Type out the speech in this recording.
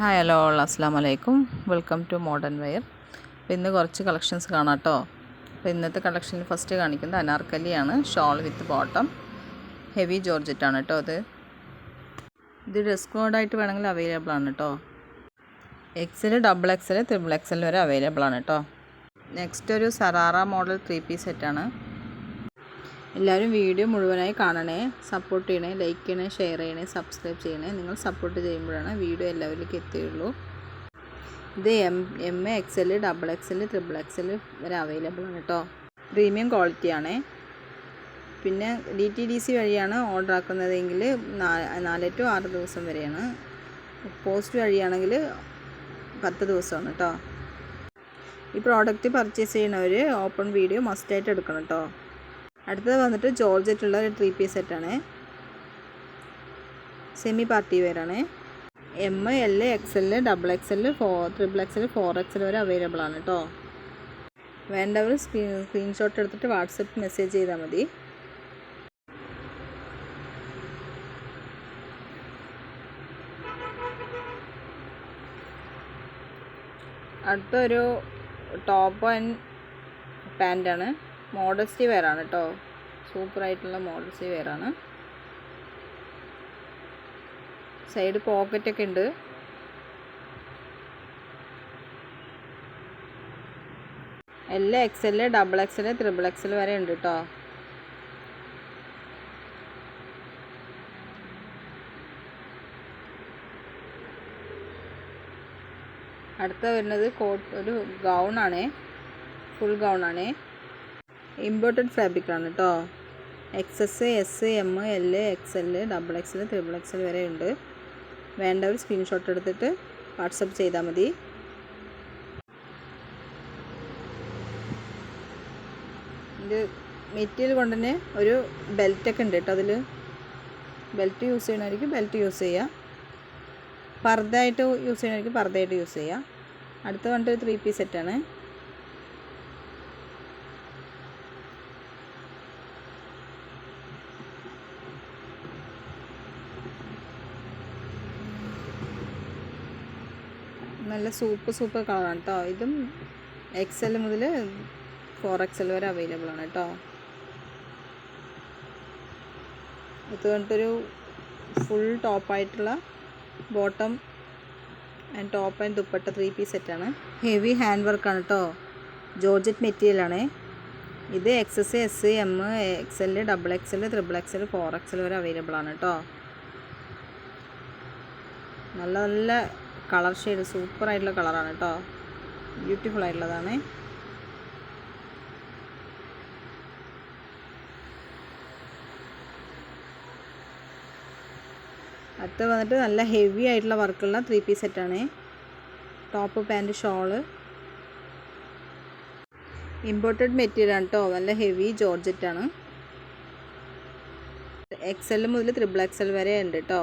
Hi hello അസ്സാം വലൈക്കും welcome to modern wear അപ്പോൾ ഇന്ന് കുറച്ച് കളക്ഷൻസ് കാണാം കേട്ടോ അപ്പോൾ ഇന്നത്തെ കളക്ഷനിൽ ഫസ്റ്റ് കാണിക്കുന്നത് അനാർക്കലിയാണ്. ഷോൾ വിത്ത് ബോട്ടം ഹെവി ജോർജറ്റാണ് കേട്ടോ അത് ഇത്. ഡ്രസ് കോഡായിട്ട് വേണമെങ്കിൽ അവൈലബിൾ ആണ് കേട്ടോ XL double XL triple XL വരെ അവൈലബിൾ ആണ് കേട്ടോ നെക്സ്റ്റ് ഒരു സറാറ മോഡൽ ത്രീ പീസ് സെറ്റാണ് എല്ലാവരും വീഡിയോ മുഴുവനായി കാണണേ സപ്പോർട്ട് ചെയ്യണേ ലൈക്ക് ചെയ്യണേ ഷെയർ ചെയ്യണേ സബ്സ്ക്രൈബ് ചെയ്യണേ. നിങ്ങൾ സപ്പോർട്ട് ചെയ്യുമ്പോഴാണ് വീഡിയോ എല്ലാവരിലേക്ക് എത്തുകയുള്ളൂ ഇത് M M A X L double X L triple X L വരെ അവൈലബിൾ ആണ് കേട്ടോ പ്രീമിയം ക്വാളിറ്റിയാണേ പിന്നെ ഡി ടി ഡി സി വഴിയാണ് ഓർഡർ ആക്കുന്നതെങ്കിൽ നാല് ടു ആറ് ദിവസം വരെയാണ്. പോസ്റ്റ് വഴിയാണെങ്കിൽ പത്ത് ദിവസമാണ് കേട്ടോ ഈ പ്രോഡക്റ്റ് പർച്ചേസ് ചെയ്യുന്നവർ ഓപ്പൺ വീഡിയോ മസ്റ്റായിട്ട് എടുക്കണം കേട്ടോ അടുത്തത് വന്നിട്ട് ജോർജറ്റുള്ള ഒരു ത്രീ പീസ് സെറ്റാണ് semi party വെയറാണ് M L X L double X L four triple X L four X L വരെ അവൈലബിൾ ആണ് കേട്ടോ വേണ്ടവർ സ്ക്രീൻ സ്ക്രീൻഷോട്ട് എടുത്തിട്ട് വാട്സപ്പ് മെസ്സേജ് ചെയ്താൽ മതി. അടുത്തൊരു ടോപ്പ് ആൻഡ് പാന്റാണ് മോഡസ്റ്റി വെയറാണ് കേട്ടോ സൂപ്പറായിട്ടുള്ള മോഡസ്റ്റി വെയറാണ് സൈഡ് പോക്കറ്റൊക്കെ ഉണ്ട്. എല്ലാ X L double X L triple X L വരെ ഉണ്ട് കേട്ടോ അടുത്ത വരുന്നത് കോട്ട് ഒരു ഗൗണാണേ ഫുൾ ഗൗണാണേ ഇമ്പോർട്ടഡ് ഫാബ്രിക്കാണ് കേട്ടോ X S S M L X L double X triple X L വരെ ഉണ്ട്. വേണ്ടവർ സ്ക്രീൻഷോട്ട് എടുത്തിട്ട് വാട്സപ്പ് ചെയ്താൽ മതി. ഇത് മെറ്റീരിയൽ കൊണ്ട് തന്നെ ഒരു ബെൽറ്റൊക്കെ ഉണ്ട് കേട്ടോ അതിൽ ബെൽറ്റ് യൂസ് ചെയ്യണമായിരിക്കും ബെൽറ്റ് യൂസ് ചെയ്യുക പർദ്ദയായിട്ട് യൂസ് ചെയ്യണമായിരിക്കും പർദ്ദയായിട്ട് യൂസ് ചെയ്യുക അടുത്ത കണ്ടൊരു ത്രീ പീസ് സെറ്റാണ് നല്ല സൂപ്പർ സൂപ്പർ കളറാണ് കേട്ടോ ഇതും എക്സ് എൽ മുതൽ ഫോർ എക്സ് എൽ വരെ അവൈലബിൾ ആണ് കേട്ടോ ഇത് കണ്ടിട്ടൊരു full ടോപ്പായിട്ടുള്ള bottom and top and dupatta three piece സെറ്റാണ് ഹെവി ഹാൻഡ് വർക്കാണ് കേട്ടോ ജോർജറ്റ് മെറ്റീരിയലാണ് ഇത് X S S M X L double X L triple X L four X L വരെ അവൈലബിൾ ആണ് കേട്ടോ നല്ല നല്ല കളർ ഷെയ്ഡ് സൂപ്പർ ആയിട്ടുള്ള കളറാണ് കേട്ടോ. ബ്യൂട്ടിഫുൾ ആയിട്ടുള്ളതാണ്. അടുത്ത് വന്നിട്ട് നല്ല ഹെവി ആയിട്ടുള്ള വർക്കുള്ള ത്രീ പീസ് സെറ്റാണ് top pant shawl imported material ആണ് കേട്ടോ. നല്ല ഹെവി ജോർജറ്റാണ് എക്സ് എൽ മുതൽ ത്രിബിൾ എക്സ് എൽ വരെ ഉണ്ട് കേട്ടോ.